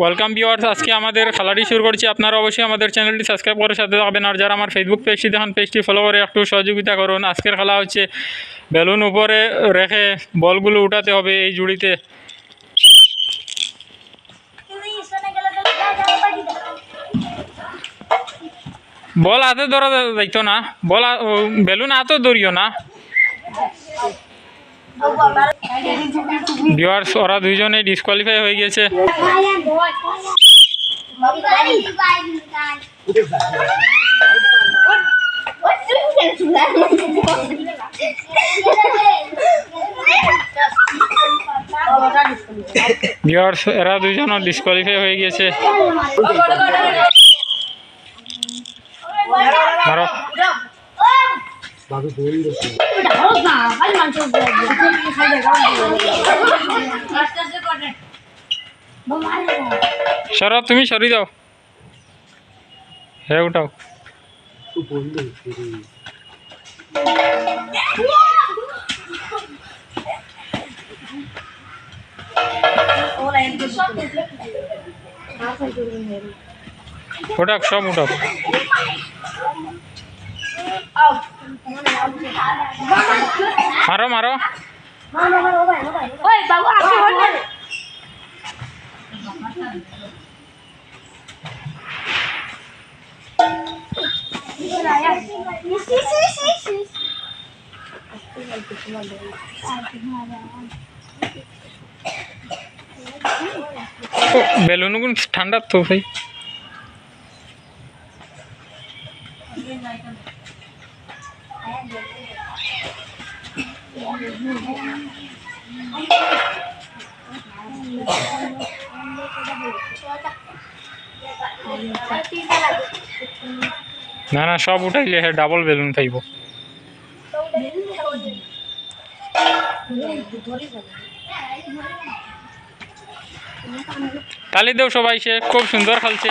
Welcome viewers আজকে আমাদের খেলাটি শুরু করছি। আপনারা অবশ্যই আমাদের চ্যানেলটি সাবস্ক্রাইব করে সাথে থাকবেন। আর যারা আমার ফেসবুক পেজটি দেখেন পেজটি ফলো করে একটু সহযোগিতা করুন। আজকের খেলা হচ্ছে বেলুন উপরে রেখে বলগুলো উঠাতে হবে এই জুড়িতে। বল হাতে ধরা যাইতো না। বল বেলুন হাতে ধরিও না। ভিওয়ার্স ওরা দুইজনে ডিসকোয়ালিফাই হয়ে গেছে। ভিওয়ার্স এরা দুইজন ডিসকোয়ালিফাই হয়ে গেছে। মারো। সর তুমি সরি যাও হ্যাঁ উঠাও। উঠাক সব উঠাও। মারো মারো। ওই বাবু আপনি বলবেন বেলুন ঠান্ডা তো ভাই। না না, সব উঠাইলে হ্যাঁ ডাবল বেলুন পাইব তালি দেও সবাই, সে খুব সুন্দর খেলছে।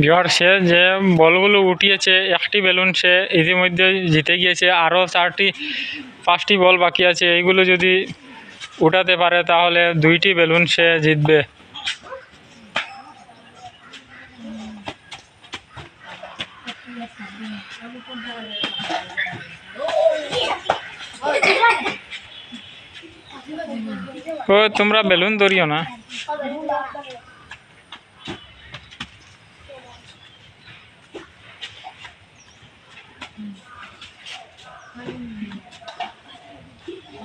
বিহার সে যে বলগুলো উঠিয়েছে, একটি বেলুন সে ইতিমধ্যে জিতে গিয়েছে। আরও চারটি, পাঁচটি বল বাকি আছে। এইগুলো যদি উঠাতে পারে, তাহলে দুইটি বেলুন সে জিতবে। ও, তোমরা বেলুন ধরিও না।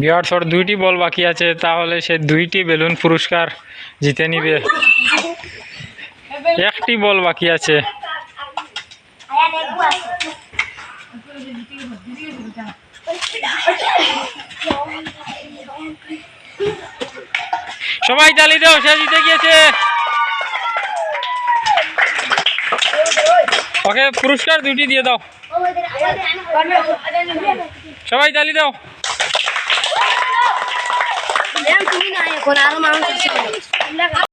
বিহার ওর দুইটি বল বাকি আছে, তাহলে সে দুইটি বেলুন পুরস্কার জিতে নিবে। একটি বল বাকি আছে। সবাই তালি দাও, সে জিতে গিয়েছে। ওকে পুরস্কার দুটি দিয়ে দাও সবাই তালি দাও তুমি না এখন আরও মানুষ আছে